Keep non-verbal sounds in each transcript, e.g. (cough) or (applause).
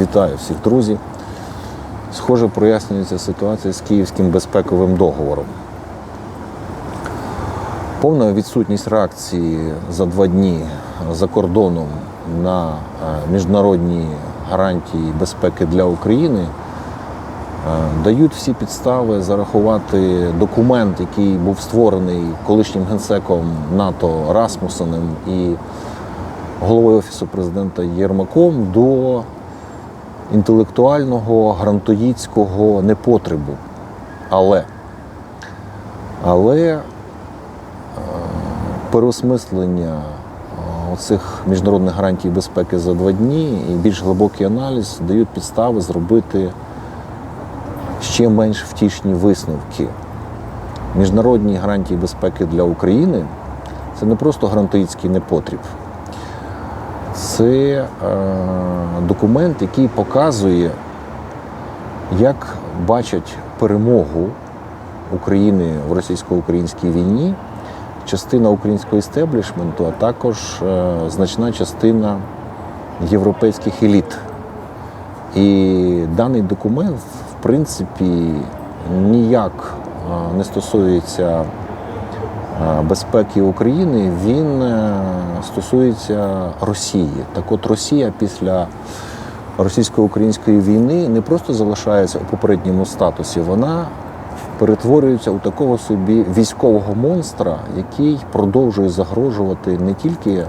Вітаю всіх друзі. Схоже, прояснюється ситуація з Київським безпековим договором. Повна відсутність реакції за два дні за кордоном на е, міжнародні гарантії безпеки для України е, дають всі підстави зарахувати документ, який був створений колишнім генсеком НАТО Расмусеном і головою Офісу президента Єрмаком до інтелектуального грантоїдського непотребу. Але, але е, переосмислення е, оцих міжнародних гарантій безпеки за два дні і більш глибокий аналіз дають підстави зробити ще менш втішні висновки. Міжнародні гарантії безпеки для України це не просто грантоїдський непотріб. Це е, документ, який показує, як бачать перемогу України в російсько-українській війні, частина українського істеблішменту, а також е, значна частина європейських еліт. І даний документ, в принципі, ніяк е, не стосується безпеки України, він е, стосується Росії. Так от Росія після російсько-української війни не просто залишається у попередньому статусі, вона перетворюється у такого собі військового монстра, який продовжує загрожувати не тільки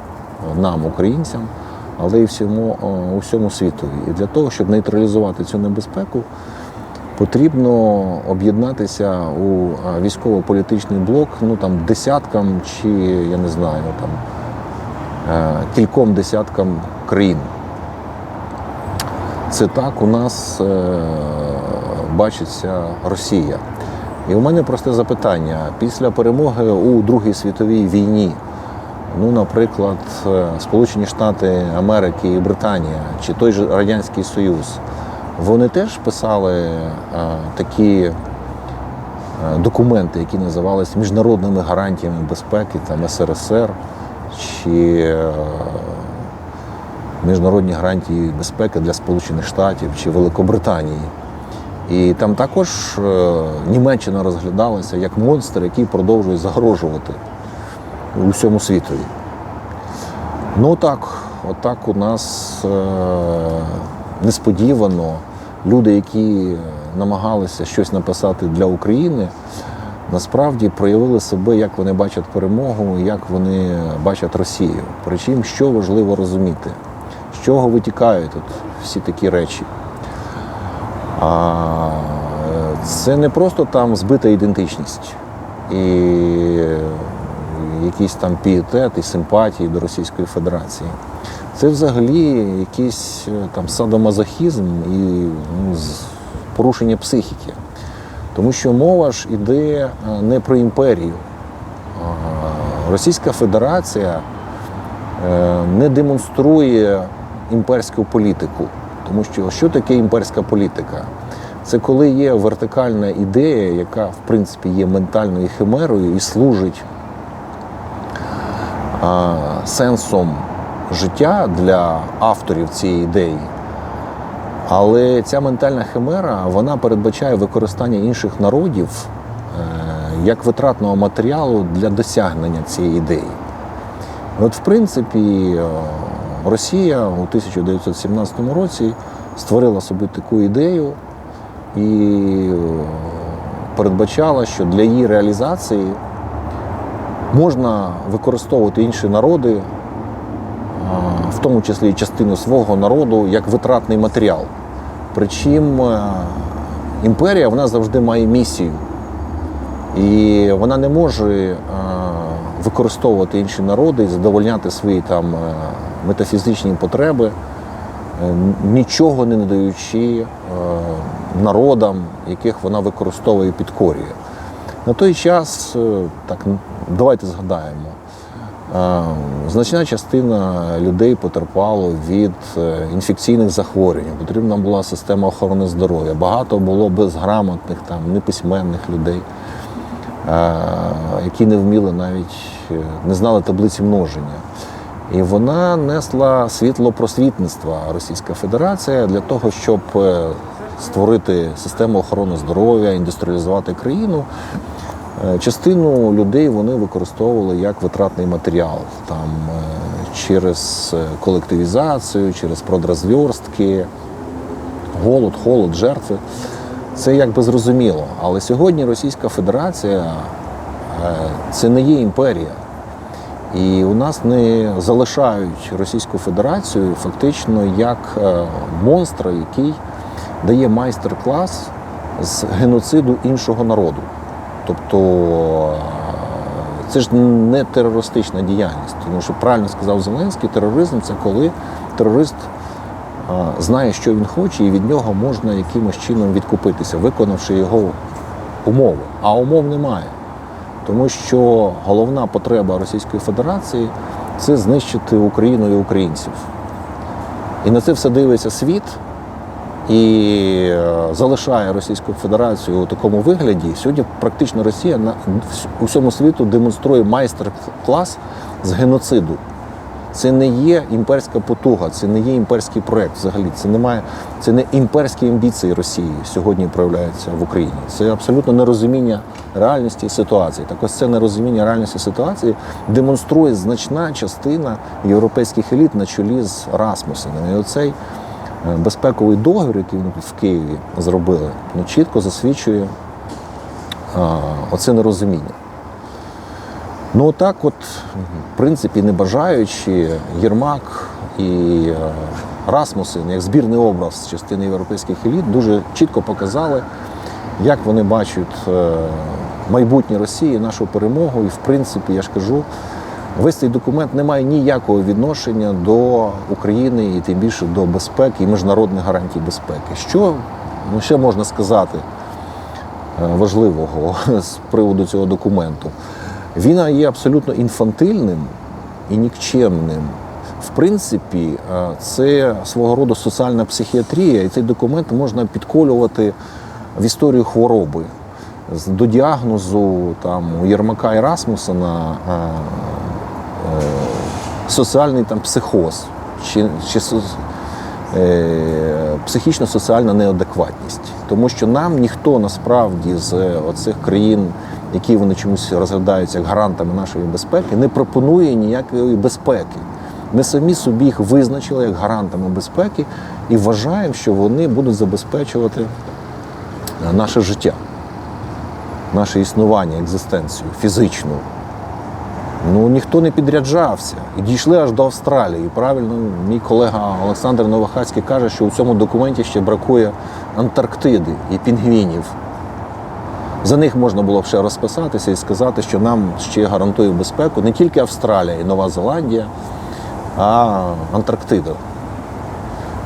нам, українцям, але й всьому е, усьому світові. І для того, щоб нейтралізувати цю небезпеку, потрібно об'єднатися у військово-політичний блок, ну там десяткам чи я не знаю, там е, кільком десяткам країн. Це так у нас е, бачиться Росія. І у мене просте запитання: після перемоги у Другій світовій війні, ну, наприклад, е, Сполучені Штати Америки і Британія чи той же Радянський Союз, вони теж писали е, такі е, документи, які називалися міжнародними гарантіями безпеки там СРСР чи е, міжнародні гарантії безпеки для Сполучених Штатів чи Великобританії. І там також Німеччина розглядалася як монстр, який продовжує загрожувати усьому світові. Ну так, отак у нас несподівано люди, які намагалися щось написати для України, насправді проявили себе, як вони бачать перемогу, як вони бачать Росію. Причому, що важливо розуміти, з чого витікають тут всі такі речі. А це не просто там збита ідентичність і якийсь там пієтет і симпатії до Російської Федерації. Це взагалі якийсь е, там садомазохізм і ну, порушення психіки. Тому що мова ж іде е, не про імперію. Російська Федерація е, не демонструє імперську політику. Тому що що таке імперська політика? Це коли є вертикальна ідея, яка в принципі є ментальною химерою і служить а, сенсом життя для авторів цієї ідеї. Але ця ментальна химера вона передбачає використання інших народів е, як витратного матеріалу для досягнення цієї ідеї. От, в принципі, е, Росія у 1917 році створила собі таку ідею і е, передбачала, що для її реалізації можна використовувати інші народи, в тому числі і частину свого народу, як витратний матеріал. Причому е, імперія вона завжди має місію. І вона не може е, використовувати інші народи і задовольняти свої там е, метафізичні потреби, нічого не надаючи народам, яких вона використовує і підкорює. На той час, так, давайте згадаємо, значна частина людей потерпало від е, інфекційних захворювань. Потрібна була система охорони здоров'я. Багато було безграмотних, там, неписьменних людей, які не вміли навіть е, не знали таблиці множення. І вона несла світло просвітництва Російська Федерація для того, щоб е, створити систему охорони здоров'я, індустріалізувати країну. Е, Частину людей вони використовували як витратний матеріал там, е, через е, колективізацію, через продразверстки, голод, холод, жертви. Це якби зрозуміло. Але сьогодні Російська Федерація це не є імперія. І у нас не залишають Російську Федерацію фактично як монстра, який дає майстер-клас з геноциду іншого народу. Тобто е, це ж не терористична діяльність, тому що правильно сказав Зеленський, тероризм це коли терорист е, знає, що він хоче, і від нього можна якимось чином відкупитися, виконавши його умови. А умов немає. Тому що головна потреба Російської Федерації це знищити Україну і українців. І на це все дивиться світ і е, залишає Російську Федерацію у такому вигляді. Сьогодні практично Росія на всьому світу демонструє майстер-клас з геноциду. Це не є імперська потуга, це не є імперський проект взагалі. Це немає, це не імперські амбіції Росії сьогодні проявляються в Україні. Це абсолютно нерозуміння реальності ситуації. Так ось це нерозуміння реальності ситуації демонструє значна частина європейських еліт на чолі з Расмусеном. І оцей безпековий договір, який в Києві зробили, ну, чітко засвідчує оце нерозуміння. Ну так, от, в принципі, не бажаючи, Єрмак і е, Расмусен, як збірний образ частини європейських еліт, дуже чітко показали, як вони бачать е, майбутнє Росії, нашу перемогу. І, в принципі, я ж кажу, весь цей документ не має ніякого відношення до України і тим більше до безпеки і міжнародних гарантій безпеки. Що ну, ще можна сказати е, важливого (laughs) з приводу цього документу? Він є абсолютно інфантильним і нікчемним. В принципі, е, це свого роду соціальна психіатрія, і цей документ можна підколювати в історію хвороби. До діагнозу там, у Єрмака і Расмусена е, е, соціальний там, психоз чи, чи е, психічно-соціальна неадекватність. Тому що нам ніхто насправді з оцих країн, які вони чомусь розглядаються як гарантами нашої безпеки, не пропонує ніякої безпеки. Ми самі собі їх визначили як гарантами безпеки і вважаємо, що вони будуть забезпечувати е, наше життя, наше існування, екзистенцію, фізичну. Ну ніхто не підряджався і дійшли аж до Австралії. Правильно, мій колега Олександр Новохацький каже, що у цьому документі ще бракує Антарктиди і пінгвінів. За них можна було б ще розписатися і сказати, що нам ще гарантує безпеку не тільки Австралія і Нова Зеландія, а Антарктида.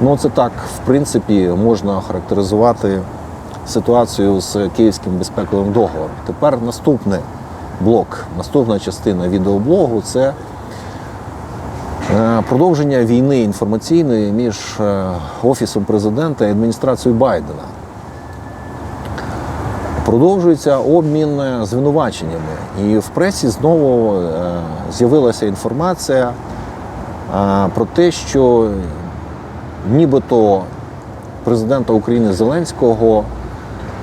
Ну, це так, в принципі, можна характеризувати ситуацію з Київським безпековим договором. Тепер наступний блок, наступна частина відеоблогу це е, продовження війни інформаційної між е, Офісом президента і адміністрацією Байдена. Продовжується обмін е, звинуваченнями. І в пресі знову з'явилася інформація про те, що нібито президента України Зеленського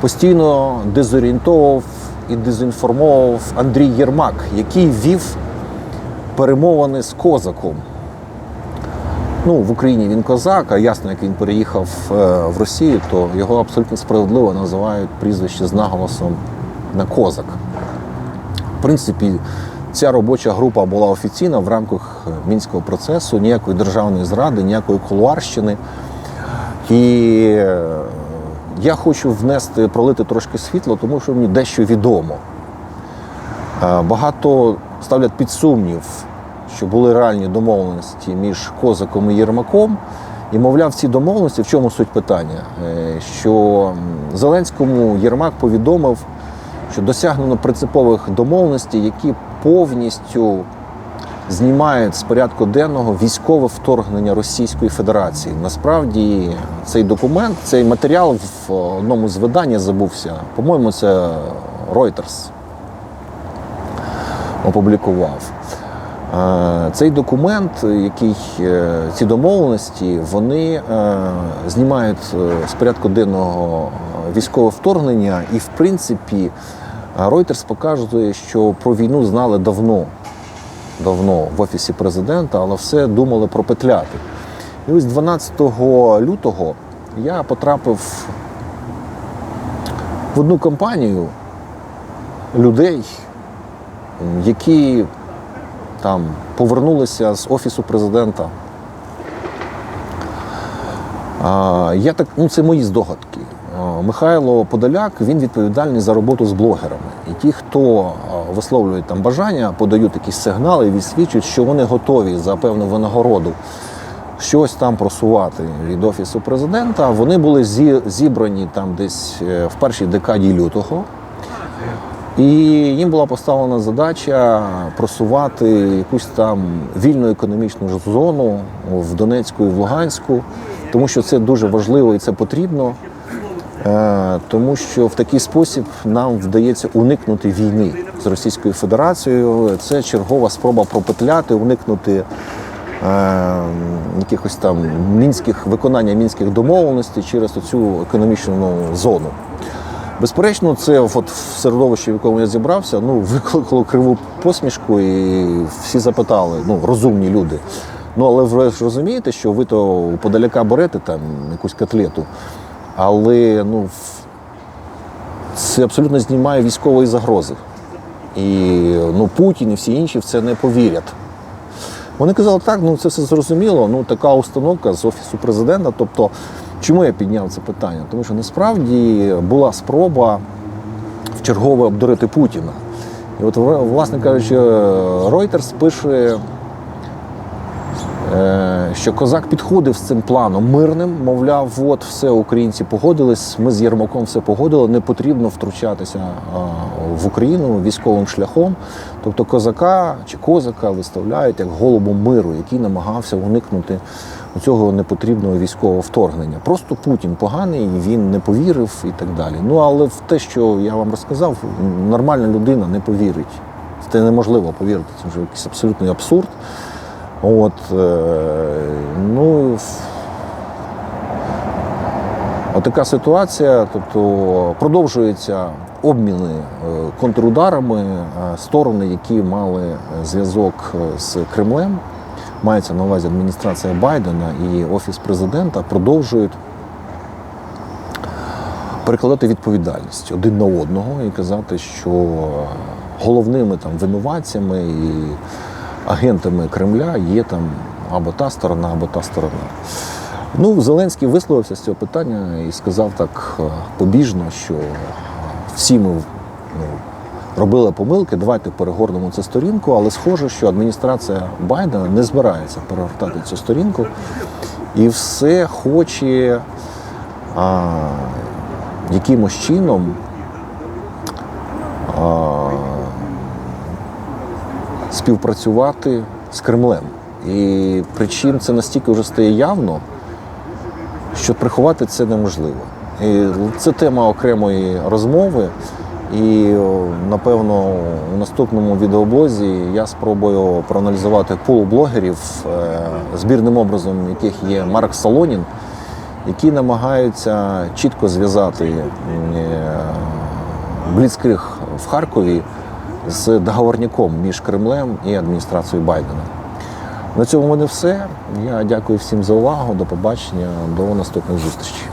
постійно дезорієнтовував і дезінформовував Андрій Єрмак, який вів перемовини з козаком. Ну, в Україні він козак, а ясно, як він переїхав е, в Росію, то його абсолютно справедливо називають прізвище з наголосом на козак. В принципі, ця робоча група була офіційна в рамках е, мінського процесу, ніякої державної зради, ніякої кулуарщини. І е, я хочу внести, пролити трошки світло, тому що мені дещо відомо. Е, Багато ставлять під сумнів, що були реальні домовленості між Козаком і Єрмаком. І, мовляв, ці домовленості, в чому суть питання? Е, Що Зеленському Єрмак повідомив, що досягнено принципових домовленостей, які повністю знімають з порядку денного військове вторгнення Російської Федерації. Насправді цей документ, цей матеріал в одному з видань забувся. По-моєму, це Reuters опублікував. Е, Цей документ, який е, ці домовленості, вони е, знімають з порядку денного військове вторгнення, і в принципі Reuters показує, що про війну знали давно, давно в офісі президента, але все думали пропетляти. І ось 12 лютого я потрапив в одну компанію людей, які там повернулися з офісу президента. Я так, ну це мої здогадки. Михайло Подоляк він відповідальний за роботу з блогерами. І ті, хто висловлюють там бажання, подають якісь сигнали відсвічують, що вони готові за певну винагороду щось там просувати від офісу президента. Вони були зі- зібрані там десь е, в першій декаді лютого. І їм була поставлена задача просувати якусь там вільну економічну зону в Донецьку і в Луганську, тому що це дуже важливо і це потрібно, тому що в такий спосіб нам вдається уникнути війни з Російською Федерацією. Це чергова спроба пропетляти, уникнути е, якихось там мінських виконання мінських домовленостей через цю економічну зону. Безперечно, це от в середовищі, в якому я зібрався, ну, викликало криву посмішку, і всі запитали, ну, розумні люди. Ну, але ви ж розумієте, що ви то подаляка берете там якусь котлету, але ну, це абсолютно знімає військової загрози. І ну, Путін і всі інші в це не повірять. Вони казали, так, ну це все зрозуміло. Ну така установка з офісу президента. Тобто, чому я підняв це питання? Тому що насправді була спроба в чергове обдурити Путіна. І от, власне кажучи, Reuters пише, що козак підходив з цим планом мирним, мовляв, от все українці погодились, ми з Єрмаком все погодили, не потрібно втручатися в Україну військовим шляхом. Тобто козака чи козака виставляють як голубу миру, який намагався уникнути цього непотрібного військового вторгнення. Просто Путін поганий, він не повірив і так далі. Ну але в те, що я вам розказав, нормальна людина не повірить. Це неможливо повірити. Це вже якийсь абсолютний абсурд. От, е, ну, Отака ситуація, тобто продовжуються обміни е, контрударами, е, сторони, які мали зв'язок з Кремлем, мається на увазі адміністрація Байдена і Офіс президента, продовжують перекладати відповідальність один на одного і казати, що головними там винуватцями і агентами Кремля є там або та сторона, або та сторона. Ну, Зеленський висловився з цього питання і сказав так е, побіжно, що всі ми ну, робили помилки, давайте перегорнемо цю сторінку, але схоже, що адміністрація Байдена не збирається перегортати цю сторінку і все хоче а, якимось чином співпрацювати з Кремлем. І причин це настільки вже стає явно, що приховати це неможливо. І це тема окремої розмови. І напевно у наступному відеоблозі я спробую проаналізувати пул блогерів, е, збірним образом яких є Марк Солонін, які намагаються чітко зв'язати е, бліцкриг в Харкові з договорником між Кремлем і адміністрацією Байдена. На цьому в мене все. Я дякую всім за увагу. До побачення, до наступних зустрічей.